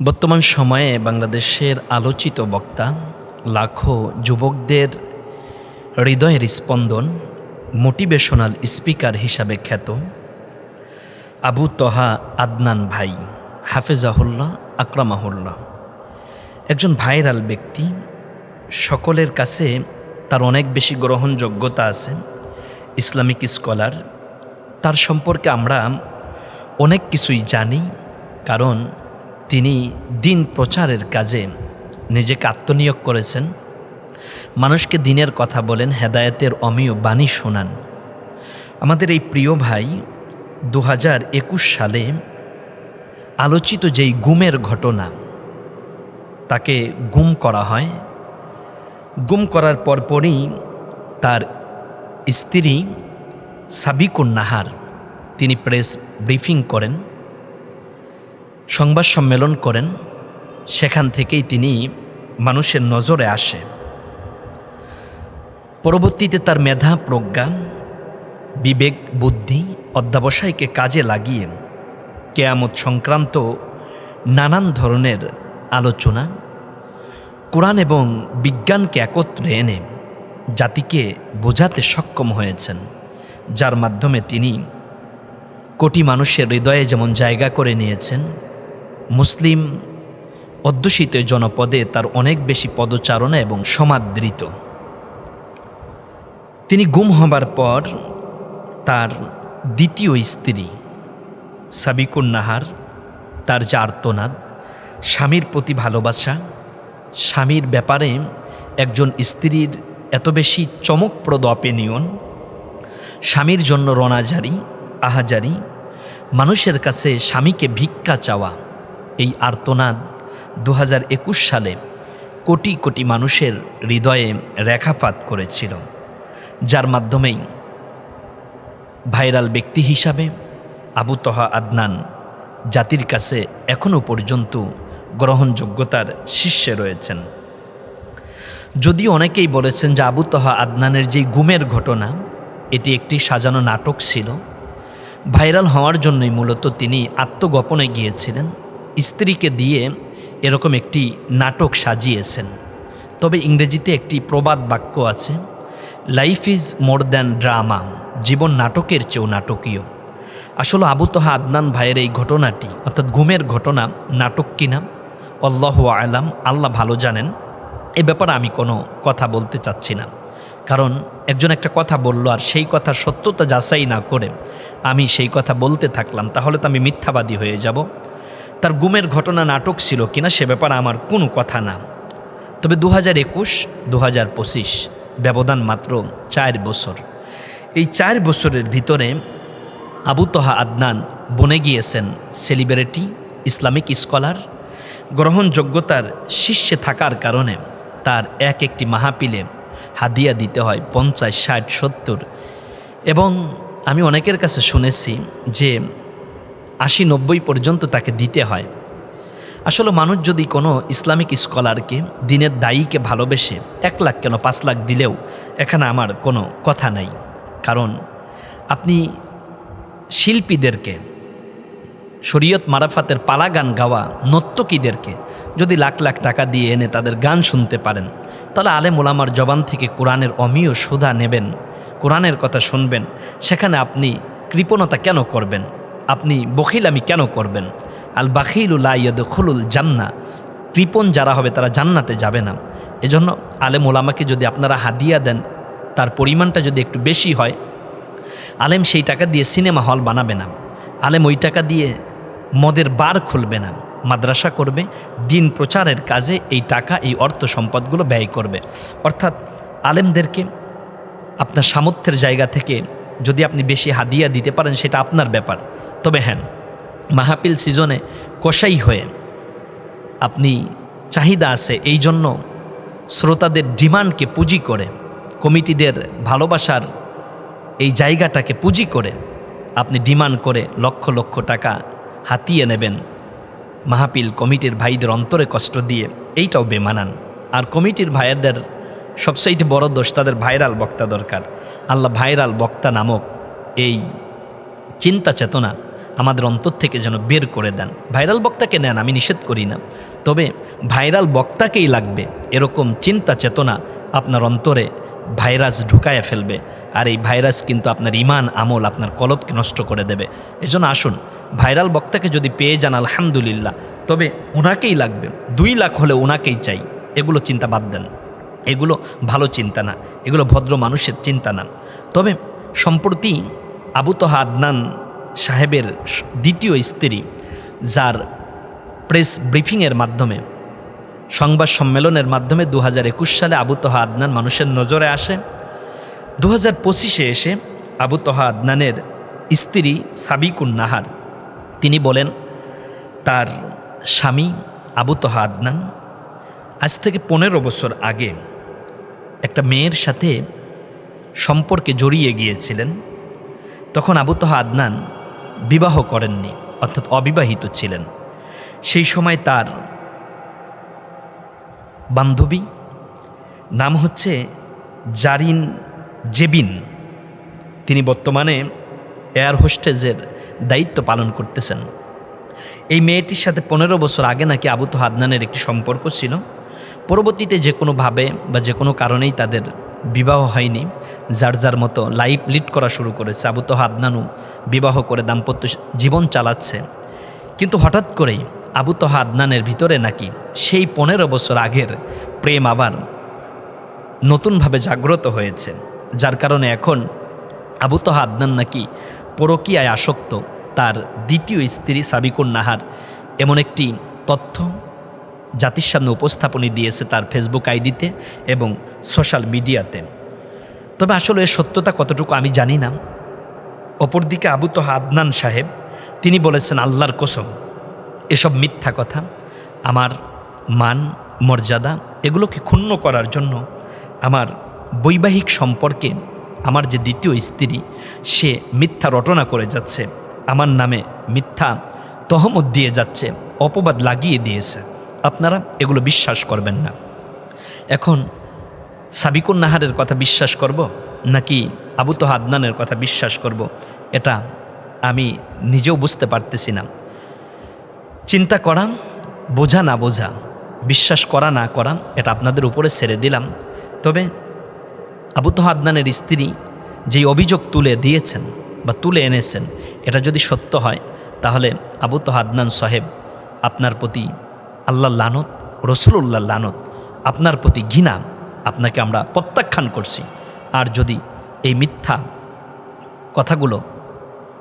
বর্তমান সময়ে বাংলাদেশের আলোচিত বক্তা লাখো যুবকদের হৃদয়ের স্পন্দন মোটিভেশনাল স্পিকার হিসাবে খ্যাত আবু তহা আদনান ভাই, হাফেজাহুল্লাহ, আকরামাহুল্লাহ। একজন ভাইরাল ব্যক্তি, সকলের কাছে তার অনেক বেশি গ্রহণযোগ্যতা আছে। ইসলামিক স্কলার, তার সম্পর্কে আমরা অনেক কিছুই জানি, কারণ তিনি দিন প্রচারের কাজে নিজেকে আত্মনিয়োগ করেছেন। মানুষকে দিনের কথা বলেন, হেদায়েতের অমীয় বাণী শোনান। আমাদের এই প্রিয় ভাই দু হাজার একুশ সালে আলোচিত যেই গুমের ঘটনা, তাকে গুম করা হয়। গুম করার পরপরই তার স্ত্রী সাবিকুন নাহার তিনি প্রেস ব্রিফিং করেন। সংবাদ সম্মেলন করেন, সেখান থেকেই তিনি মানুষের নজরে আসে। পরবর্তীতে তার মেধা, প্রজ্ঞা, বিবেক, বুদ্ধি অধ্যাবসায়কে কাজে লাগিয়ে কেয়ামত সংক্রান্ত নানান ধরনের আলোচনা, কোরআন এবং বিজ্ঞানকে একত্রে এনে জাতিকে বোঝাতে সক্ষম হয়েছেন, যার মাধ্যমে তিনি কোটি মানুষের হৃদয়ে যেমন জায়গা করে নিয়েছেন মুসলিম অধ্যুষিত জনপদে তার অনেক বেশি পদচারণা এবং সমাদৃত। তিনি গুম হবার পর তার দ্বিতীয় স্ত্রী সাবিকুন নাহার তার যে আর্তনাদ, স্বামীর প্রতি ভালোবাসা, স্বামীর ব্যাপারে একজন স্ত্রীর এত বেশি চমকপ্রদ অপিনিয়ন স্বামীর জন্য রণাজারি আহাজারি, মানুষের কাছে স্বামীকে ভিক্ষা চাওয়া। এই আর্তনাদ দু হাজার একুশ সালে কোটি কোটি মানুষের হৃদয়ে রেখাপাত করেছিল, যার মাধ্যমেই ভাইরাল ব্যক্তি হিসাবে আবু তহা আদনান জাতির কাছে এখনও পর্যন্ত গ্রহণযোগ্যতার শীর্ষে রয়েছেন। যদিও অনেকেই বলেছেন যে আবু তহা আদনানের যেই গুমের ঘটনা, এটি একটি সাজানো নাটক ছিল, ভাইরাল হওয়ার জন্যই মূলত তিনি আত্মগোপনে গিয়েছিলেন। স্ত্রীকে দিয়ে এরকম একটি নাটক সাজিয়েছেন। তবে ইংরেজিতে একটি প্রবাদ বাক্য আছে life is more than drama জীবন নাটকের চেয়েও নাটকীয়। আসলে আবু তহা আদনান ভাইয়ের এই ঘটনাটি, অর্থাৎ ঘুমের ঘটনা, নাটক কিনা? অল্লাহ আলাম, আল্লাহ ভালো জানেন। এ ব্যাপারে আমি কোনো কথা বলতে চাচ্ছি না। কারণ একজন একটা কথা বলল আর সেই কথার সত্যতা যাচাই না করে আমি সেই কথা বলতে থাকলাম, তাহলে তো আমি মিথ্যাবাদী হয়ে যাব। তার গুমের ঘটনা নাটক ছিল কিনা সে ব্যাপারে আমার কোনো কথা না। তবে দু হাজার একুশ দু হাজার পঁচিশ ব্যবধান মাত্র চার বছর। এই চার বছরের ভিতরে আবু তহা আদনান বনে গিয়েছেন সেলিব্রিটি, ইসলামিক স্কলার, গ্রহণযোগ্যতার শীর্ষে থাকার কারণে তার এক একটি মাহাপিলে হাদিয়া দিতে হয় পঞ্চাশ, ষাট, সত্তর। এবং আমি অনেকের কাছে শুনেছি যে আশি নব্বই পর্যন্ত তাকে দিতে হয়। আসলে মানুষ যদি কোনো ইসলামিক স্কলারকে, দিনের দায়ীকে ভালোবেসে এক লাখ কেন পাঁচ লাখ দিলেও এখানে আমার কোনো কথা নাই। কারণ আপনি শিল্পীদেরকে, শরীয়ত মারাফাতের পালা গান গাওয়া নর্তকীদেরকে যদি লাখ লাখ টাকা দিয়ে এনে তাদের গান শুনতে পারেন, তাহলে আলেম ওলামার জবান থেকে কোরআনের অমীয় সুধা নেবেন, কোরআনের কথা শুনবেন, সেখানে আপনি কৃপণতা কেন করবেন? আপনি বখিলামি কেন করবেন? আল বাখিলুল আয়াদ খুলুল জান্না। কৃপণ যারা হবে তারা জান্নাতে যাবে না। এজন্য আলেম ওলামাকে যদি আপনারা হাদিয়া দেন, তার পরিমাণটা যদি একটু বেশি হয়, আলেম সেই টাকা দিয়ে সিনেমা হল বানাবে না। আলেম ওই টাকা দিয়ে মদের বার খুলবে না। মাদ্রাসা করবে, দিন প্রচারের কাজে এই টাকা, এই অর্থ সম্পদগুলো ব্যয় করবে। অর্থাৎ আলেমদেরকে আপনার সামর্থ্যের জায়গা থেকে যদি আপনি বেশি হাদিয়া দিতে পারেন, সেটা আপনার ব্যাপার। তবে হ্যাঁ মাহাপিল সিজনে কষাই হয়ে আপনি চাহিদা আছে, এই জন্য শ্রোতাদের ডিমান্ডকে পুঁজি করে, কমিটিদের ভালোবাসার এই জায়গাটাকে পুঁজি করে আপনি ডিমান্ড করে লক্ষ লক্ষ টাকা হাতিয়ে নেবেন। মাহাপিল কমিটির ভাইদের অন্তরে কষ্ট দিয়ে এইটাও বেমানান। আর কমিটির ভাইয়াদের সবচাইতে বড় দোষ তাদের ভাইরাল বক্তা দরকার। আল্লাহ ভাইরাল বক্তা নামক এই চিন্তা চেতনা আমাদের অন্তর থেকে যেন বের করে দেন। ভাইরাল বক্তাকে নেন, আমি নিষেধ করি না। তবে ভাইরাল বক্তাকেই লাগবে, এরকম চিন্তা চেতনা আপনার অন্তরে ভাইরাস ঢুকায় ফেলবে। আর এই ভাইরাস কিন্তু আপনার ইমান, আমল, আপনার কলবকে নষ্ট করে দেবে। এজন্য আসুন, ভাইরাল বক্তাকে যদি পেয়ে যান, আলহামদুলিল্লাহ। তবে ওনাকেই লাগবে, দুই লাখ হলে ওনাকেই চাই। এগুলো চিন্তা বাদ দেন। এগুলো ভালো চিন্তা না, এগুলো ভদ্র মানুষের চিন্তা না। তবে সম্প্রতি আবু তহা আদনান সাহেবের দ্বিতীয় স্ত্রী, যার প্রেস ব্রিফিংয়ের মাধ্যমে, সংবাদ সম্মেলনের মাধ্যমে দু হাজার একুশ সালে আবু তহা আদনান মানুষের নজরে আসে। দু হাজার পঁচিশে এসে আবু তহা আদনানের স্ত্রী সাবিকুন নাহার, তিনি বলেন, তার স্বামী আবু তহা আদনান আজ থেকে পনেরো বছর আগে একটা মেয়ের সাথে সম্পর্কে জড়িয়ে গিয়েছিলেন। তখন আবু তহা আদনান বিবাহ করেননি, অর্থাৎ অবিবাহিত ছিলেন। সেই সময় তার বান্ধবী নাম হচ্ছে জারিন জেবিন। তিনি বর্তমানে এয়ার হোস্টেজের দায়িত্ব পালন করতেছেন। এই মেয়েটির সাথে পনেরো বছর আগে নাকি আবু তো হাদনানের একটি সম্পর্ক ছিল। পরবর্তীতে যে কোনোভাবে বা যে কোনো কারণেই তাদের বিবাহ হয়নি, যার যার মতো লাইফ লিড করা শুরু করেছে। আবু তো হাদনানু বিবাহ করে দাম্পত্য জীবন চালাচ্ছে। কিন্তু হঠাৎ করেই আবু তহা আদনানের ভিতরে নাকি সেই পনেরো বছর আগের প্রেম আবার নতুনভাবে জাগ্রত হয়েছে। যার কারণে এখন আবু তহা আদনান নাকি পরকীয়ায় আসক্ত। তার দ্বিতীয় স্ত্রী সাবিকুন নাহার এমন একটি তথ্য জাতির সামনে উপস্থাপনী দিয়েছে তার ফেসবুক আইডিতে এবং সোশ্যাল মিডিয়াতে তবে আসলে এর সত্যতা কতটুকু আমি জানি না। অপরদিকে আবু তহা আদনান সাহেব, তিনি বলেছেন, আল্লাহর কসম, এসব মিথ্যা কথা, আমার মান, মর্যাদা, এগুলোকে ক্ষুণ্ণ করার জন্য আমার বৈবাহিক সম্পর্কে আমার যে দ্বিতীয় স্ত্রী, সে মিথ্যা রটনা করে যাচ্ছে, আমার নামে মিথ্যা তহমত দিয়ে যাচ্ছে, অপবাদ লাগিয়ে দিয়েছে। আপনারা এগুলো বিশ্বাস করবেন না। এখন সাবিকুন নাহারের কথা বিশ্বাস করব নাকি আবু তো আদনানের কথা বিশ্বাস করব, এটা আমি নিজেও বুঝতে পারতেছি না। চিন্তা করা, বোঝা না বোঝা, বিশ্বাস করা না করা, এটা আপনাদের উপরে ছেড়ে দিলাম। তবে আবু তো আদনানের স্ত্রী যেই অভিযোগ তুলে দিয়েছেন বা তুলে এনেছেন, এটা যদি সত্য হয়, তাহলে আবু তো আদনান সাহেব আপনার প্রতি আল্লাহ লানত রসুল্লাহ লানত, আপনার প্রতি ঘৃণা, আপনাকে আমরা প্রত্যাখ্যান করছি। আর যদি এই মিথ্যা কথাগুলো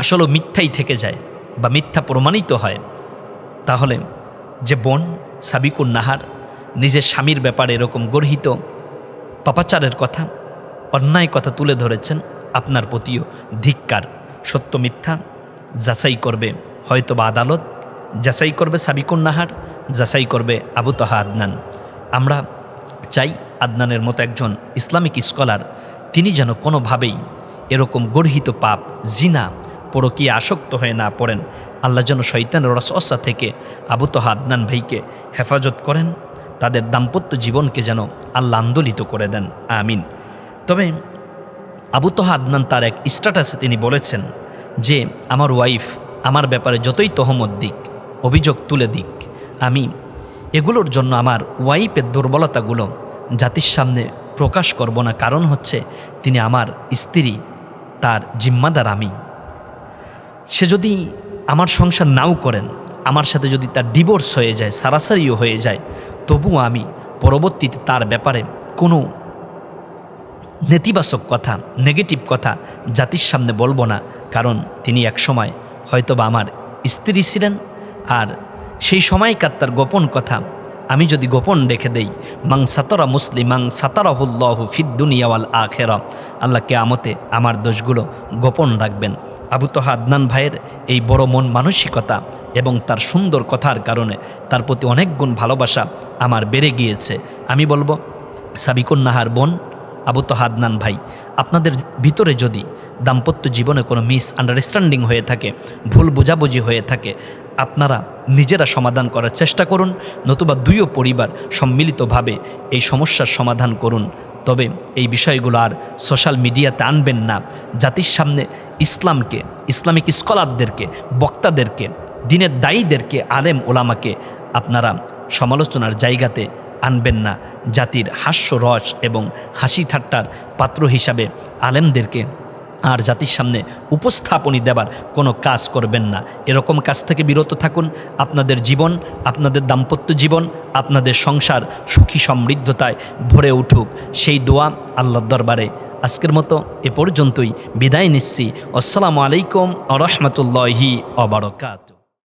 আসলে মিথ্যাই থেকে যায় বা মিথ্যা প্রমাণিত হয়, তাহলে যে বোন সাবিকুন নাহার নিজের স্বামীর ব্যাপারে এরকম গর্হিত পাপাচারের কথা, অন্যায় কথা তুলে ধরেছেন, আপনার প্রতিও ধিক্কার, সত্য মিথ্যা যাচাই করবে হয়তো বা আদালত, যাচাই করবে সাবিকুন নাহার যাচাই করবে আবু তহা আদনান। আমরা চাই আদনানের মতো একজন ইসলামিক স্কলার, তিনি যেন কোনোভাবেই এরকম গর্হিত পাপ, জিনা, পরকীয় আসক্ত হয়ে না পড়েন। আল্লাহ যেন শৈতানের রসা থেকে আবু তহা আদনান ভাইকে হেফাজত করেন, তাদের দাম্পত্য জীবনকে যেন আল্লাহ আন্দোলিত করে দেন। আমিন। তবে আবু তহা আদনান তার এক স্ট্যাটাসে তিনি বলেছেন যে, আমার ওয়াইফ আমার ব্যাপারে যতই তহমত দিক, অভিযোগ তুলে দিক আমি। এগুলোর জন্য আমার ওয়াইফের দুর্বলতাগুলো জাতির সামনে প্রকাশ করব না, কারণ হচ্ছে তিনি আমার স্ত্রী, তার জিম্মাদার আমি। সে যদি আমার সংসার নাও করেন, আমার সাথে যদি তার ডিভোর্স হয়ে যায়, সারাসারিও হয়ে যায়, তবুও আমি পরবর্তীতে তার ব্যাপারে কোনো নেতিবাচক কথা নেগেটিভ কথা জাতির সামনে বলব না, কারণ তিনি এক সময় হয়তোবা আমার স্ত্রী ছিলেন আর সেই সময়কার তার গোপন কথা। আমি যদি গোপন রেখে দেই মাং সাতরা মুসলিম মাং সাতারাহুল্লাহ ফিদ্দুনিয়াওয়াল আখেরা। আল্লাহকে আমতে আমার দোষগুলো গোপন রাখবেন। আবু তোহা আদনান ভাইয়ের এই বড় মন মানসিকতা এবং তার সুন্দর কথার কারণে তার প্রতি অনেক গুণ ভালোবাসা আমার বেড়ে গিয়েছে। আমি বলব সাবিকুন নাহার বোন আবু তো হাদনান ভাই, আপনাদের ভিতরে যদি দাম্পত্য জীবনে কোনো মিস আন্ডারস্ট্যান্ডিং হয়ে থাকে, ভুল বোঝাবুঝি হয়ে থাকে, আপনারা নিজেরা সমাধান করার চেষ্টা করুন, নতুবা দুইও পরিবার সম্মিলিতভাবে এই সমস্যার সমাধান করুন। তবে এই বিষয়গুলো আর সোশ্যাল মিডিয়াতে আনবেন না। জাতির সামনে ইসলামকে, ইসলামিক স্কলারদেরকে, বক্তাদেরকে, দিনের দায়ীদেরকে, আলেম ওলামাকে আপনারা সমালোচনার জায়গাতে আনবেন না। জাতির হাস্যরস এবং হাসি ঠাট্টার পাত্র হিসাবে আলেমদেরকে আর জাতির সামনে উপস্থাপনী দেবার কোনো কাজ করবেন না। এরকম কাজ থেকে বিরত থাকুন। আপনাদের জীবন, আপনাদের দাম্পত্য জীবন, আপনাদের সংসার সুখী সমৃদ্ধতায় ভরে উঠুক। সেই দোয়া আল্লাহর দরবারে। আজকের মতো এ পর্যন্তই। বিদায় নিচ্ছি। আসসালামু আলাইকুম আ রহমতুল্লাহি অবরকাত